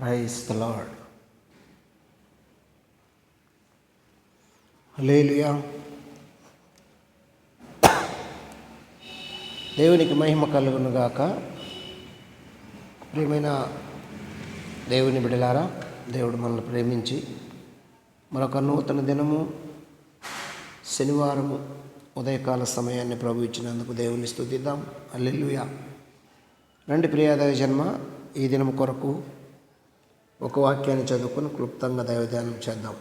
Praise the lord హల్లెలూయా దేవునికి మహిమ కలుగును గాక. ప్రియమైన దేవుని బిడలారా దేవుడు మనల్ని ప్రేమించి మరొక నూతన దినము శనివారము ఉదయకాల సమయాన్ని ప్రభు ఇచ్చినందుకు దేవుని స్థుతిద్దాం. అల్లెలుయా రండి ప్రియాదయ జన్మ ఈ దినం కొరకు ఒక వాక్యాన్ని చదువుకొని క్లుప్తంగా దైవధ్యానం చేద్దాం.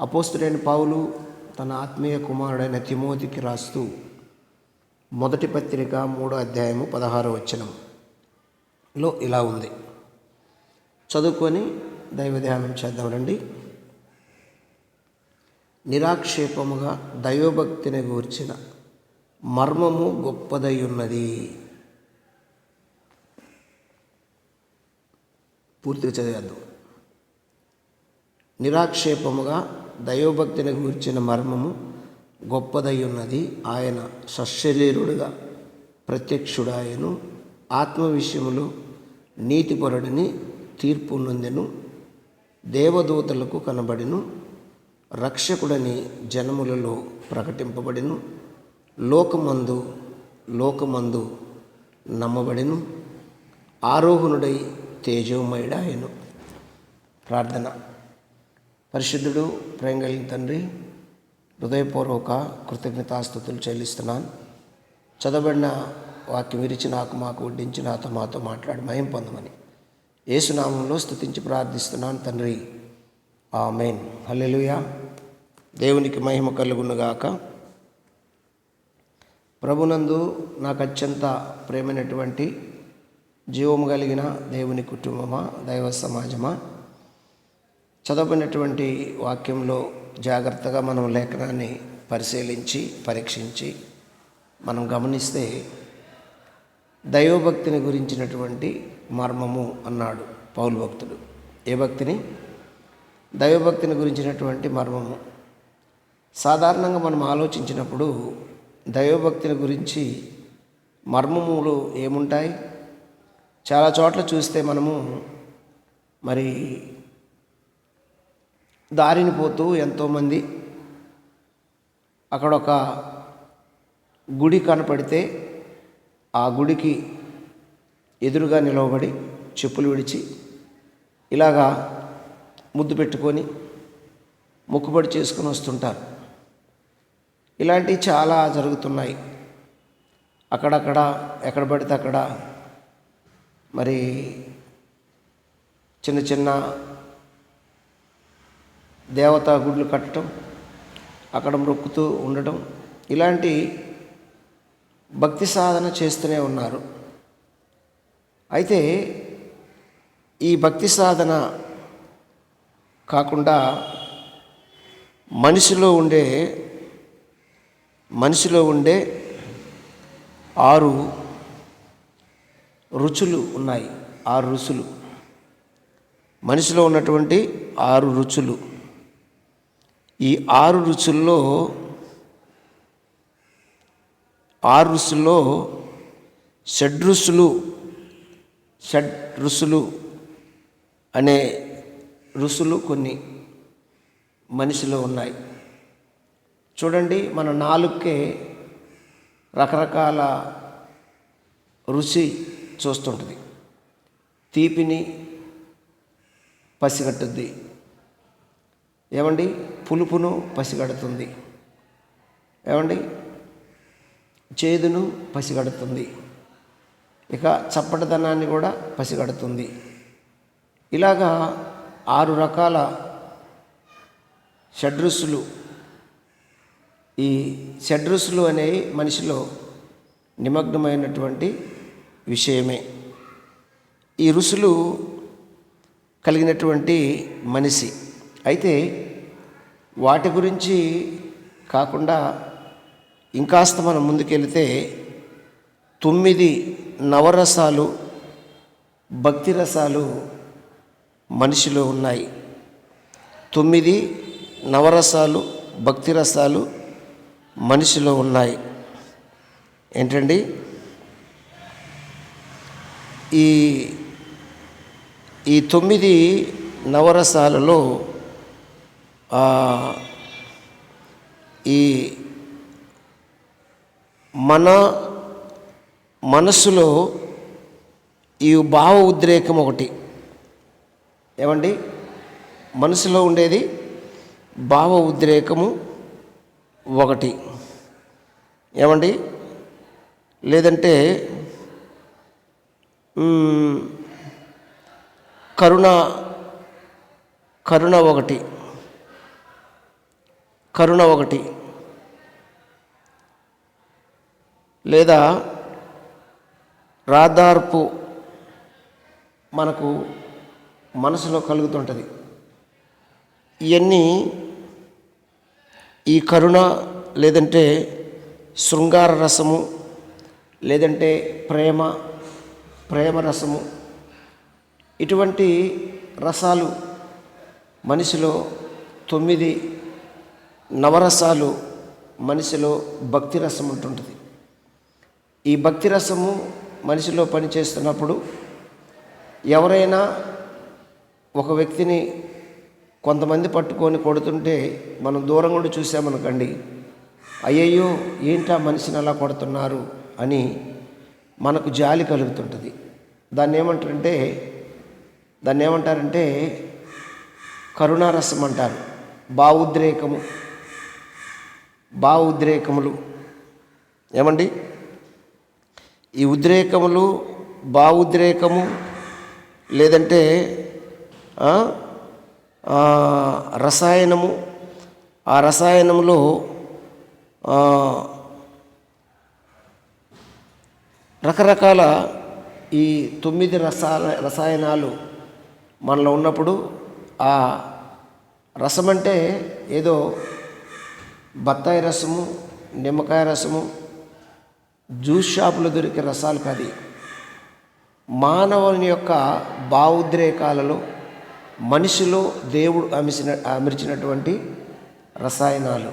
అపోస్తుడైన పావులు తన ఆత్మీయ కుమారుడైన తిమోతికి రాస్తూ మొదటి పత్రిక మూడో అధ్యాయము పదహారో వచనంలో ఇలా ఉంది. చదువుకొని దైవధ్యానం చేద్దాం రండి. నిరాక్షేపముగా దైవభక్తిని గూర్చిన మర్మము గొప్పదై ఉన్నది. పూర్తిగా చదివేద్దాం నిరాక్షేపముగా దైవభక్తిని గూర్చిన మర్మము గొప్పదై ఉన్నది ఆయన సశరీరుడుగా ప్రత్యక్షుడాయను. ఆత్మ విషయములు నీతిపరుడిని తీర్పు నొందెను. దేవదూతలకు కనబడిను. రక్షకుడని జనములలో ప్రకటింపబడిను. లోకమందు లోకమందు నమ్మబడిను. ఆరోహణుడై తేజోమయుడాయను ప్రార్థన. పరిశుద్ధుడు ప్రేంగలిన తండ్రి హృదయపూర్వక కృతజ్ఞతాస్థుతులు చెల్లిస్తున్నాను. చదవబడిన వాక్యం విరిచి నాకు మాకు వడ్డించి నాతో మాతో మాట్లాడి మయం పొందమని. ఏసునామంలో స్థుతించి ప్రార్థిస్తున్నాను తండ్రి. ఆమెన్. హల్లెలుయా. దేవునికి మహిమ కలుగునుగాక. ప్రభునందు నాకు అత్యంత ప్రేమైనటువంటి జీవము కలిగిన దేవుని కుటుంబమా దైవ సమాజమా? చదవబడినటువంటి వాక్యంలో జాగ్రత్తగా మనం లేఖనాన్ని పరిశీలించి పరీక్షించి మనం గమనిస్తే దైవభక్తిని గురించినటువంటి మర్మము అన్నాడు పౌలు భక్తుడు. ఏ భక్తిని? దైవభక్తిని గురించినటువంటి మర్మము. సాధారణంగా మనం ఆలోచించినప్పుడు దైవభక్తిని గురించి మర్మములు ఏముంటాయి? చాలా చోట్ల చూస్తే మనము మరి దారిని పోతూ ఎంతోమంది అక్కడ ఒక గుడి కనపడితే ఆ గుడికి ఎదురుగా నిలవబడి చెప్పులు విడిచి ఇలాగా ముద్దు పెట్టుకొని మొక్కుబడి చేసుకొని వస్తుంటారు. ఇలాంటివి చాలా జరుగుతున్నాయి. అక్కడక్కడ ఎక్కడ పడితే అక్కడ మరి చిన్న చిన్న దేవతా గుడ్లు కట్టడం అక్కడ మొక్కుతూ ఉండటం ఇలాంటి భక్తి సాధన చేస్తూనే ఉన్నారు. అయితే ఈ భక్తి సాధన కాకుండా మనిషిలో ఉండే మనిషిలో ఉండే ఆరు రుచులు ఉన్నాయి ఆరు రుచులు. మనిషిలో ఉన్నటువంటి ఆరు రుచులు. ఈ ఆరు రుచుల్లో ఆరు రుచుల్లో షడ్రుసులు షడ్ రుసులు అనే రుసులు కొన్ని మనిషిలో ఉన్నాయి. చూడండి మన నాలుగుకే రకరకాల రుచి చూస్తుంటుంది. తీపిని పసిగట్టుద్ది. ఏమండి? పులుపును పసిగడుతుంది. ఏమండి? చేదును పసిగడుతుంది. ఇక చప్పటిదనాన్ని కూడా పసిగడుతుంది. ఇలాగా ఆరు రకాల షడ్రుసులు. ఈ షడ్రుసులు అనేవి మనిషిలో నిమగ్నమైనటువంటి విషయమే. ఈ రుసులు కలిగినటువంటి మనిషి. అయితే వాటి గురించి కాకుండా ఇంకాస్త మనం ముందుకెళితే తొమ్మిది నవరసాలు భక్తి రసాలు మనిషిలో ఉన్నాయి. తొమ్మిది నవరసాలు భక్తి రసాలు మనిషిలో ఉన్నాయి. ఏంటండి? ఈ ఈ తొమ్మిది నవరసాలలో ఈ మన మనసులో ఈ భావ ఉద్రేకం ఒకటి. ఏమండి? మనసులో ఉండేది భావ ఉద్రేకము ఒకటి. ఏమండి? లేదంటే కరుణ కరుణ ఒకటి. కరుణ ఒకటి. లేదా రాదార్పు మనకు మనసులో కలుగుతుంటుంది. ఇవన్నీ ఈ కరుణ లేదంటే శృంగార రసము లేదంటే ప్రేమ ప్రేమ రసము ఇటువంటి రసాలు మనిషిలో తొమ్మిది నవరసాలు మనిషిలో భక్తి రసం ఉంటుంటుంది ఈ భక్తి రసము మనిషిలో పనిచేస్తున్నప్పుడు ఎవరైనా ఒక వ్యక్తిని కొంతమంది పట్టుకొని కొడుతుంటే మనం దూరం కూడా చూసామనుకోండి అయ్యయ్యో ఏంటా మనిషిని అలా కొడుతున్నారు అని మనకు జాలి కలుగుతుంటుంది. దాన్ని ఏమంటారంటే దాన్ని ఏమంటారంటే కరుణారసం అంటారు. భావోద్రేకము భావోద్రేకములు. ఏమండి? ఈ ఉద్రేకములు భావోద్రేకము లేదంటే రసాయనము ఆ రసాయనంలో ఆ, రకరకాల ఈ తొమ్మిది రసాల రసాయనాలు మనలో ఉన్నప్పుడు ఆ రసం అంటే ఏదో బత్తాయి రసము నిమ్మకాయ రసము జ్యూస్ షాపులో దొరికే రసాలు కాదు మానవుని యొక్క భావోద్రేకాలలో మనిషిలో దేవుడు అమిసిన అమర్చినటువంటి రసాయనాలు.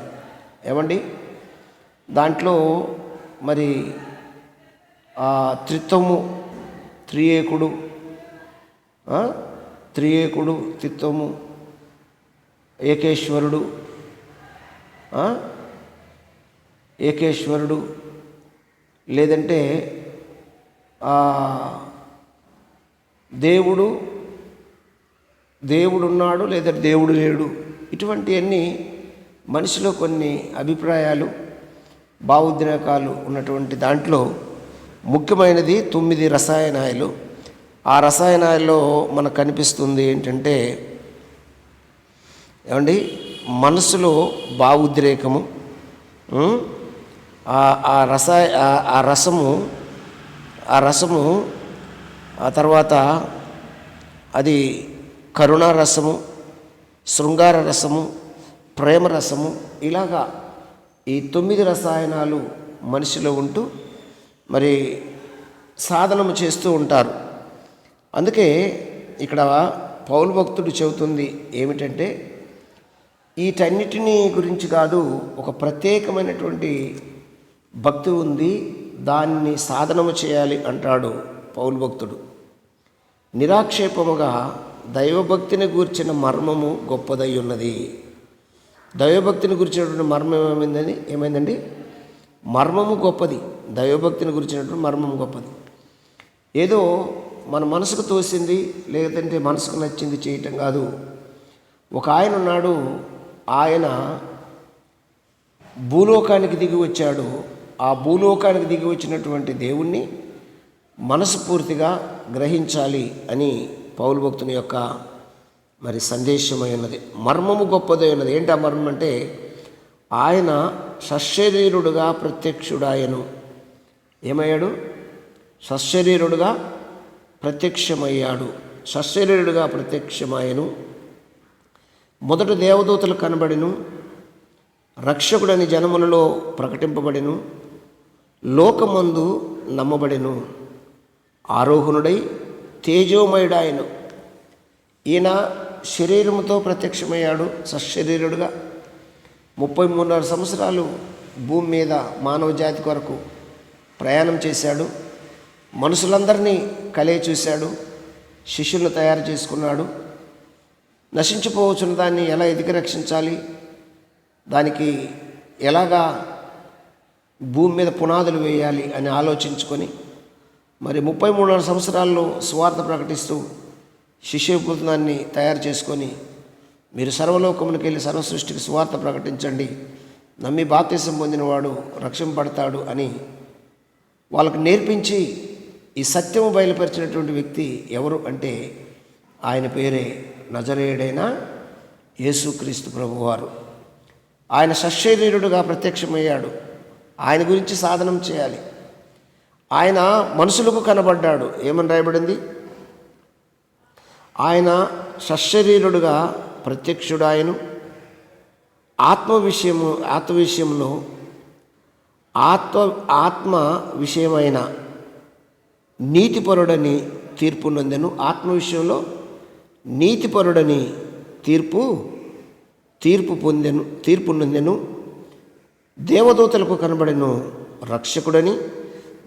ఏమండి? దాంట్లో మరి త్రిత్వము త్రియేకుడు త్రియేకుడు త్రిత్వము ఏకేశ్వరుడు ఏకేశ్వరుడు లేదంటే దేవుడు దేవుడున్నాడు లేదా దేవుడు లేడు. ఇటువంటివన్నీ మనిషిలో కొన్ని అభిప్రాయాలు భావోద్రేకాలు ఉన్నటువంటి దాంట్లో ముఖ్యమైనది తొమ్మిది రసాయనాలు. ఆ రసాయనాల్లో మనకు కనిపిస్తుంది ఏంటంటే ఏమండి? మనసులో భావోద్రేకము ఆ రసాయ ఆ- రసము ఆ రసము ఆ తర్వాత అది కరుణారసము శృంగార రసము ప్రేమ రసము ఇలాగా ఈ తొమ్మిది రసాయనాలు మనిషిలో ఉంటూ మరి సాధనము చేస్తూ ఉంటారు. అందుకే ఇక్కడ పౌలు భక్తుడు చెబుతుంది ఏమిటంటే వీటన్నిటినీ గురించి కాదు ఒక ప్రత్యేకమైనటువంటి భక్తి ఉంది దాన్ని సాధనము చేయాలి అంటాడు పౌలు భక్తుడు. నిరాక్షేపముగా దైవభక్తిని గూర్చిన మర్మము గొప్పదై ఉన్నది. దైవభక్తిని గురించినటువంటి మర్మం ఏమైందని ఏమైందండి? మర్మము గొప్పది. దైవభక్తిని గురించినటువంటి మర్మం గొప్పది. ఏదో మన మనసుకు తోసింది లేదంటే మనసుకు నచ్చింది చేయటం కాదు. ఒక ఆయన ఉన్నాడు ఆయన భూలోకానికి దిగి వచ్చాడు. ఆ భూలోకానికి దిగి వచ్చినటువంటి దేవుణ్ణి మనస్ఫూర్తిగా గ్రహించాలి అని పౌలు భక్తుని యొక్క మరి సందేశమై ఉన్నది. మర్మము గొప్పదై ఉన్నది. ఏంటి ఆ మర్మం అంటే ఆయన సశరీరుడుగా ప్రత్యక్షుడాయను. ఏమయ్యాడు? సశరీరుడుగా ప్రత్యక్షమయ్యాడు. సశరీరుడుగా ప్రత్యక్షమాయను. మొదట దేవదూతలు కనబడిను రక్షకుడని జనములలో ప్రకటింపబడిను లోకమందు నమ్మబడెను. ఆరోహణుడై తేజోమయుడాయను. ఈయన శరీరముతో ప్రత్యక్షమయ్యాడు సశరీరుడుగా. ముప్పై మూడున్నర సంవత్సరాలు భూమి మీద మానవ జాతి కొరకు ప్రయాణం చేశాడు. మనుషులందరినీ కలే చూశాడు. శిష్యులను తయారు చేసుకున్నాడు. నశించిపోవచ్చున్న దాన్ని ఎలా ఎదిగి రక్షించాలి? దానికి ఎలాగా భూమి మీద పునాదులు వేయాలి అని ఆలోచించుకొని మరి ముప్పై మూడున్నర సంవత్సరాల్లో స్వార్థ ప్రకటిస్తూ శిష్య బృందాన్ని తయారు చేసుకొని మీరు సర్వలోకమునికి వెళ్ళి సర్వ సృష్టికి స్వార్థ ప్రకటించండి. నమ్మి బాప్తీసం పొందినవాడు రక్షింపడతాడు అని వాళ్ళకు నేర్పించి ఈ సత్యము బయలుపరిచినటువంటి వ్యక్తి ఎవరు అంటే ఆయన పేరే నజరేయుడైన యేసుక్రీస్తు ప్రభువారు. ఆయన సశరీరుడుగా ప్రత్యక్షమయ్యాడు. ఆయన గురించి సాధనం చేయాలి. ఆయన మనుషులకు కనబడ్డాడు. ఏమని రాయబడింది? ఆయన సశరీరుడుగా ప్రత్యక్షుడాయను. ఆత్మ విషయము ఆత్మ విషయంలో ఆత్మ ఆత్మ విషయమైన నీతిపరుడని తీర్పు నందెను. ఆత్మ విషయంలో నీతిపరుడని తీర్పు తీర్పు పొందెను తీర్పు నొందెను. దేవదూతలకు కనబడెను రక్షకుడని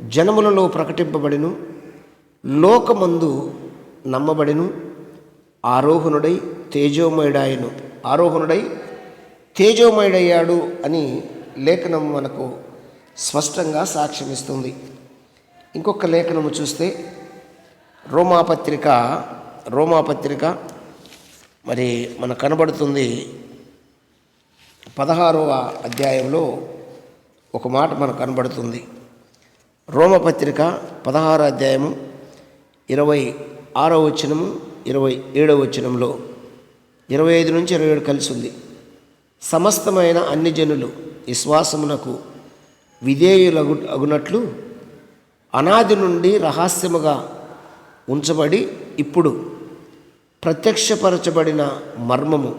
జనములలో ప్రకటింపబడెను లోకమందు నమ్మబడెను. ఆరోహణుడై తేజోమయుడాయను. ఆరోహణుడై తేజోమయుడయ్యాడు అని లేఖనం మనకు స్పష్టంగా సాక్ష్యమిస్తుంది. ఇంకొక లేఖనము చూస్తే రోమాపత్రిక రోమాపత్రిక మరి మన కనబడుతుంది పదహారవ అధ్యాయంలో ఒక మాట మనకు కనబడుతుంది. రోమపత్రిక పదహారో అధ్యాయము ఇరవై ఆరో వచనము ఇరవై ఏడవ వచనంలో ఇరవై ఐదు నుంచి ఇరవై ఏడు కలిసి ఉంది. సమస్తమైన అన్ని జనులు విశ్వాసమునకు విధేయులగు అగునట్లు అనాది నుండి రహస్యముగా ఉంచబడి ఇప్పుడు ప్రత్యక్షపరచబడిన మర్మము.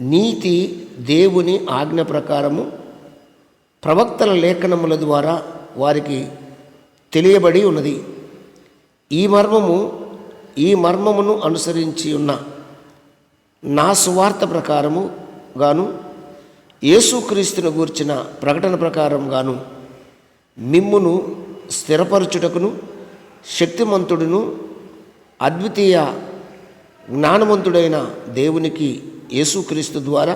నీతి దేవుని ఆజ్ఞ ప్రకారము ప్రవక్తల లేఖనముల ద్వారా వారికి తెలియబడి ఉన్నది. ఈ మర్మము ఈ మర్మమును అనుసరించి ఉన్న నా సువార్త ప్రకారము గాను యేసుక్రీస్తును గూర్చిన ప్రకటన ప్రకారంగాను మిమ్మును స్థిరపరచుటకును శక్తిమంతుడును అద్వితీయ జ్ఞానవంతుడైన దేవునికి యేసుక్రీస్తు ద్వారా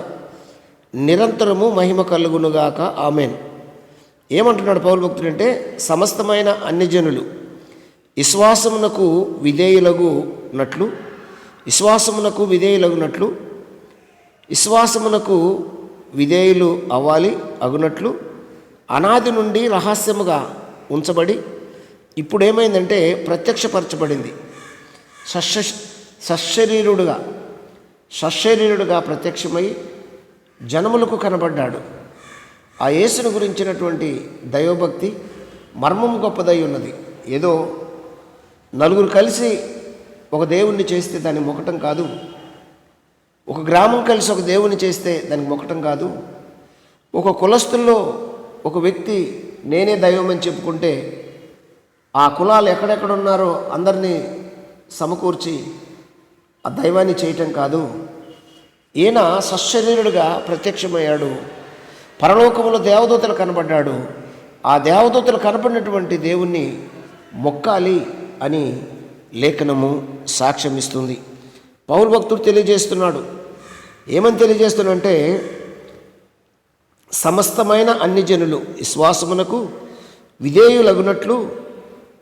నిరంతరము మహిమ కలుగునుగాక ఆమెన్. ఏమంటున్నాడు పౌరు భక్తుడు అంటే సమస్తమైన అన్యజనులు విశ్వాసమునకు విధేయులగునట్లు విశ్వాసమునకు విధేయులగునట్లు విశ్వాసమునకు విధేయులు అవ్వాలి అగునట్లు అనాది నుండి రహస్యముగా ఉంచబడి ఇప్పుడు ఏమైందంటే ప్రత్యక్షపరచబడింది. సశ సశరీరుడుగా సశరీరుడుగా ప్రత్యక్షమై జనములకు కనబడ్డాడు. ఆ యేసును గురించినటువంటి దైవభక్తి మర్మం గొప్పదై ఉన్నది. ఏదో నలుగురు కలిసి ఒక దేవుణ్ణి చేస్తే దాన్ని మొక్కటం కాదు. ఒక గ్రామం కలిసి ఒక దేవుని చేస్తే దానికి మొక్కటం కాదు. ఒక కులస్తుల్లో ఒక వ్యక్తి నేనే దైవం అని చెప్పుకుంటే ఆ కులాలు ఎక్కడెక్కడ ఉన్నారో అందరినీ సమకూర్చి ఆ దైవాన్ని చేయటం కాదు. ఈయన సశరీరుడుగా ప్రత్యక్షమయ్యాడు. పరలోకంలో దేవదూతలు కనబడ్డాడు. ఆ దేవదూతలు కనపడినటువంటి దేవుణ్ణి మొక్కాలి అని లేఖనము సాక్ష్యమిస్తుంది. పౌరు భక్తుడు తెలియజేస్తున్నాడు. ఏమని తెలియజేస్తున్నాడంటే సమస్తమైన అన్ని జనులు విశ్వాసమునకు విధేయులగునట్లు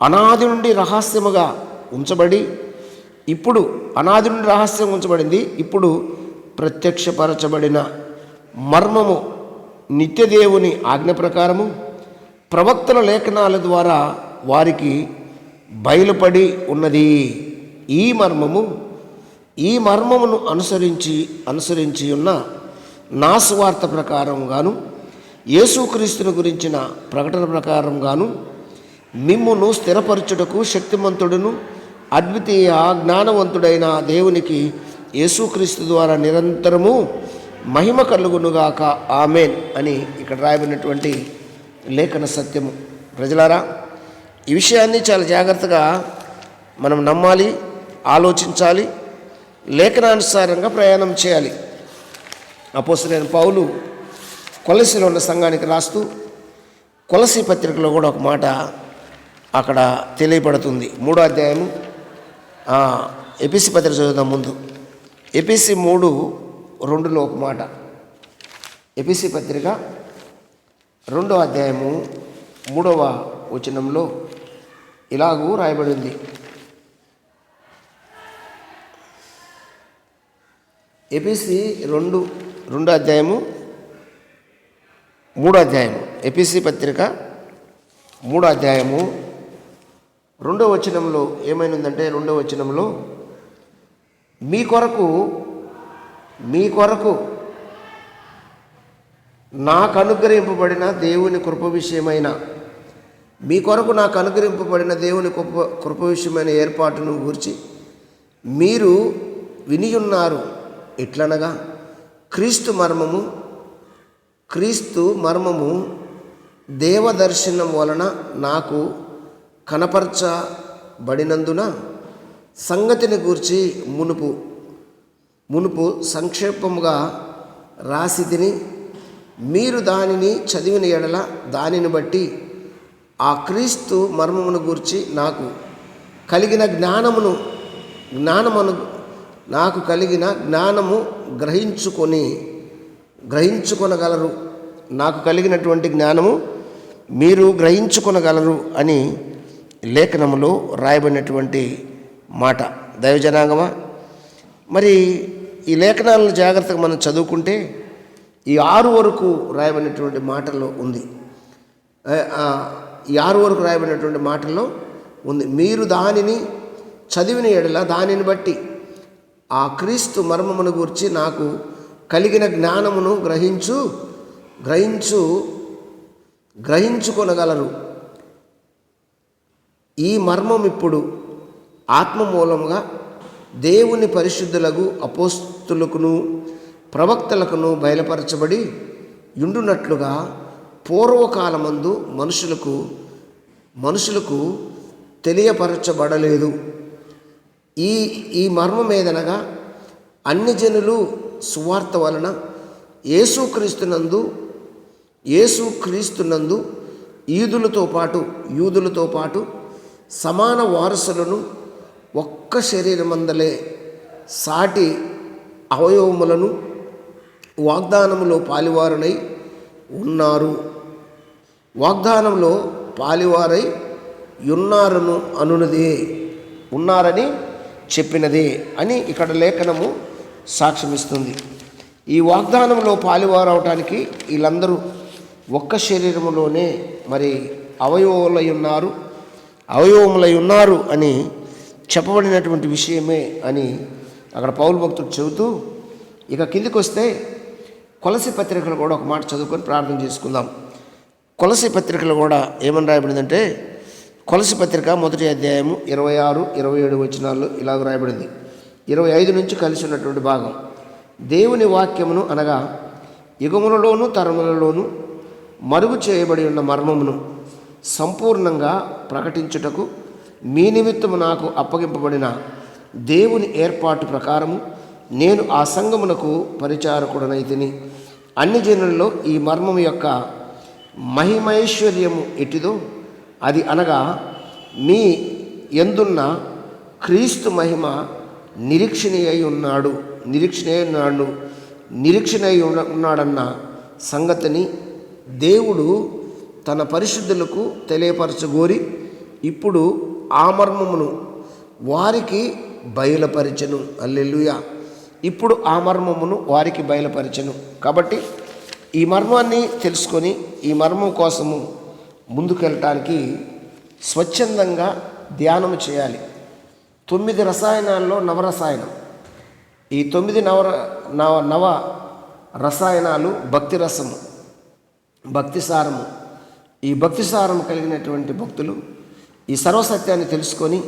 అనాది నుండి రహస్యముగా ఉంచబడి ఇప్పుడు అనాది నుండి రహస్యం ఉంచబడింది ఇప్పుడు ప్రత్యక్షపరచబడిన మర్మము నిత్యదేవుని ఆజ్ఞ ప్రకారము ప్రవక్తల లేఖనాల ద్వారా వారికి బయలుపడి ఉన్నది. ఈ మర్మము ఈ మర్మమును అనుసరించి అనుసరించి ఉన్న నా సువార్త ప్రకారం యేసుక్రీస్తుని గురించిన ప్రకటన ప్రకారంగాను మిమ్మును స్థిరపరచుటకు శక్తిమంతుడును అద్వితీయ జ్ఞానవంతుడైన దేవునికి యేసుక్రీస్తు ద్వారా నిరంతరము మహిమ కలుగునుగాక ఆమెన్ అని ఇక్కడ రాయబడినటువంటి లేఖన సత్యము. ప్రజలారా ఈ విషయాన్ని చాలా జాగ్రత్తగా మనం నమ్మాలి ఆలోచించాలి లేఖనానుసారంగా ప్రయాణం చేయాలి. అపోసరైన పౌలు కొలసిలో ఉన్న సంఘానికి రాస్తూ కొలసి పత్రికలో కూడా ఒక మాట అక్కడ తెలియబడుతుంది. మూడో అధ్యాయం ఎపిసి పత్రిక చదువుదాం ముందు. ఎపిసి మూడు రెండులో ఒక మాట. ఎపిసి పత్రిక రెండో అధ్యాయము మూడవ వచనంలో ఇలాగూ రాయబడింది. ఎపిసి రెండు రెండో అధ్యాయము మూడో అధ్యాయము. ఎపిసి పత్రిక మూడో అధ్యాయము. రెండో వచనంలో ఏమైందంటే రెండో వచనంలో మీ కొరకు మీ కొరకు నాకు అనుగ్రహింపబడిన దేవుని కృప విషయమైన మీ కొరకు నాకు అనుగ్రహింపబడిన దేవుని కృప కృప విషయమైన ఏర్పాటును గురించి మీరు వినియున్నారు. ఎట్లనగా క్రీస్తు మర్మము క్రీస్తు మర్మము దేవదర్శనం వలన నాకు కనపరచబడినందున సంగతిని గూర్చి మునుపు మునుపు సంక్షేపముగా రాసి తిని మీరు దానిని చదివిన ఎడల దానిని బట్టి ఆ క్రీస్తు మర్మమును గూర్చి నాకు కలిగిన జ్ఞానమును జ్ఞానమును నాకు కలిగిన జ్ఞానము గ్రహించుకొని గ్రహించుకొనగలరు. నాకు కలిగినటువంటి జ్ఞానము మీరు గ్రహించుకొనగలరు అని లేఖనములో రాయబడినటువంటి మాట. దైవజనాంగమా? మరి ఈ లేఖనాలను జాగ్రత్తగా మనం చదువుకుంటే ఈ ఆరు వరకు రాయబడినటువంటి మాటల్లో ఉంది. ఈ ఆరు వరకు రాయబడినటువంటి మాటల్లో ఉంది. మీరు దానిని చదివిన ఎడల దానిని బట్టి ఆ క్రీస్తు మర్మమును గురించి నాకు కలిగిన జ్ఞానమును గ్రహించు గ్రహించు గ్రహించుకొనగలరు. ఈ మర్మం ఇప్పుడు ఆత్మ మూలముగా దేవుని పరిశుద్ధులకు అపోస్తులకును ప్రవక్తలకును బయలుపరచబడి ఉండునట్లుగా పూర్వకాలమందు మనుషులకు మనుషులకు తెలియపరచబడలేదు. ఈ ఈ మర్మం ఏదనగా అన్ని జనులు సువార్త వలన యేసుక్రీస్తునందు యేసుక్రీస్తునందు ఈదులతో పాటు యూదులతో పాటు సమాన వారసులను ఒక్క శరీరమందలే సాటి అవయవములను వాగ్దానములో పాలివారునై ఉన్నారు. వాగ్దానంలో పాలివారై ఉన్నారను అనునదే. ఉన్నారని చెప్పినదే అని ఇక్కడ లేఖనము సాక్ష్యమిస్తుంది. ఈ వాగ్దానంలో పాలువారవటానికి వీళ్ళందరూ ఒక్క శరీరములోనే మరి అవయవములై ఉన్నారు అవయవములై ఉన్నారు అని చెప్పబడినటువంటి విషయమే అని అక్కడ పౌరు భక్తుడు చెబుతూ ఇక కిందికి వస్తే కొలసి పత్రికలు కూడా ఒక మాట చదువుకొని ప్రార్థన చేసుకుందాం. కొలసి పత్రికలు కూడా ఏమని రాయబడిందంటే కొలసి పత్రిక మొదటి అధ్యాయము ఇరవై ఆరు ఇరవై ఏడు వచనాల్లో ఇలాగ రాయబడింది. ఇరవై ఐదు నుంచి కలిసి ఉన్నటువంటి భాగం. దేవుని వాక్యమును అనగా యుగములలోను తరములలోను మరుగు చేయబడి ఉన్న మర్మమును సంపూర్ణంగా ప్రకటించుటకు మీ నిమిత్తము నాకు అప్పగింపబడిన దేవుని ఏర్పాటు ప్రకారము నేను ఆ సంఘమునకు పరిచారకుడనైతిని. అన్ని జనుల్లో ఈ మర్మము యొక్క మహిమైశ్వర్యము ఎటిదో అది అనగా మీ ఎందున్న క్రీస్తు మహిమ నిరీక్షణ అయి ఉన్నాడు నిరీక్షణ ఉన్నాడు నిరీక్షణ ఉన్నాడన్న సంగతిని దేవుడు తన పరిశుద్ధులకు తెలియపరచగోరి ఇప్పుడు ఆ మర్మమును వారికి బయలుపరిచెను. అల్లెలుయ ఇప్పుడు ఆ మర్మమును వారికి బయలుపరిచెను. కాబట్టి ఈ మర్మాన్ని తెలుసుకొని ఈ మర్మం కోసము ముందుకెళ్ళటానికి స్వచ్ఛందంగా ధ్యానం చేయాలి. తొమ్మిది రసాయనాల్లో నవరసాయనం. ఈ తొమ్మిది నవర నవ నవ రసాయనాలు భక్తి రసము భక్తి సారము. ఈ భక్తి సారం కలిగినటువంటి భక్తులు ఈ సర్వసత్యాన్ని తెలుసుకొని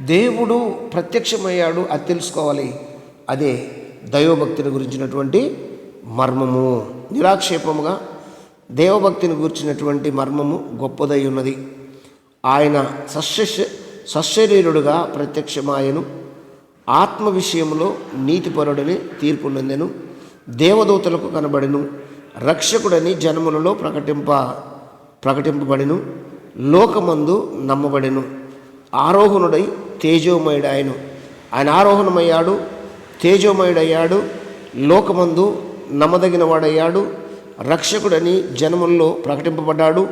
దేవుడు ప్రత్యక్షమయ్యాడు అది తెలుసుకోవాలి. అదే దైవభక్తిని గురించినటువంటి మర్మము. నిరాక్షేపముగా దేవభక్తిని గూర్చినటువంటి మర్మము గొప్పదై ఉన్నది. ఆయన సస్య సశరీరుడుగా ప్రత్యక్షమాయను. ఆత్మ విషయంలో నీతిపరుడని తీర్పు నందెను దేవదూతలకు కనబడెను. రక్షకుడని జనములలో ప్రకటింప ప్రకటింపబడెను. లోకమందు నమ్మబడెను. ఆరోహణుడై తేజోమయుడు ఆయన ఆయన ఆరోహణమయ్యాడు తేజోమయుడయ్యాడు. లోకమందు నమ్మదగిన వాడయ్యాడు రక్షకుడని జనముల్లో ప్రకటింపబడ్డాడు.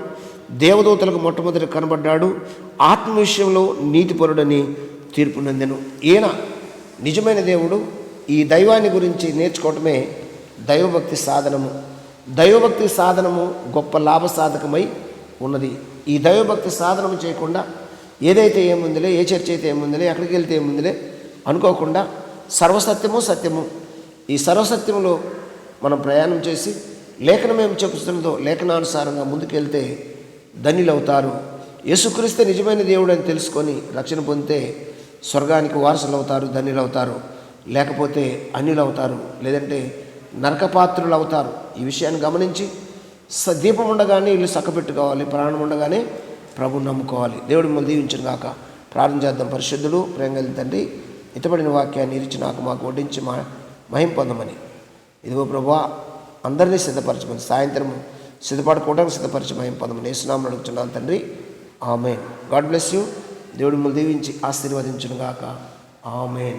దేవదూతలకు మొట్టమొదటి కనబడ్డాడు. ఆత్మ విషయంలో నీతిపరుడని తీర్పు నందెను. ఈయన నిజమైన దేవుడు. ఈ దైవాన్ని గురించి నేర్చుకోవటమే దైవభక్తి సాధనము. దైవభక్తి సాధనము గొప్ప లాభ సాధకమై ఉన్నది. ఈ దైవభక్తి సాధనము చేయకుండా ఏదైతే ఏముందిలే ఏ చర్చ అయితే ఏముందిలే ఎక్కడికి వెళ్తే ఏముందిలే అనుకోకుండా సర్వసత్యము సత్యము. ఈ సర్వసత్యంలో మనం ప్రయాణం చేసి లేఖనం ఏం చెప్తున్నదో లేఖనానుసారంగా ముందుకెళ్తే ధన్యులవుతారు. యేసుక్రీస్తే నిజమైన దేవుడు అని తెలుసుకొని రక్షణ పొందితే స్వర్గానికి వారసులు అవుతారు ధన్యులవుతారు. లేకపోతే అన్యులవుతారు లేదంటే నరకపాత్రులు అవుతారు ఈ విషయాన్ని గమనించి స దీపం ఉండగానే ఇల్లు చక్కబెట్టుకోవాలి ప్రాణం ఉండగానే ప్రభుని నమ్ముకోవాలి. దేవుడు మిమ్మల్ని దీవించిన గాక. ప్రార్థన చేద్దాం పరిశుద్ధులు ప్రేమ తండ్రి ఇతబడిన వాక్యాన్ని ఇరిచి నాకు మాకు వడ్డించి మా మహిం పొందమని ఇదిగో ప్రభా అందరినీ సిద్ధపరచమని సాయంత్రం సిద్ధపడుకోవడానికి సిద్ధపరిచి మహిం పొందమని అడుగుతున్నాను తండ్రి. ఆమె గాడ్ బ్లెస్ యూ. దేవుడు మిమ్మల్ని దీవించి ఆశీర్వదించునుగాక ఆమె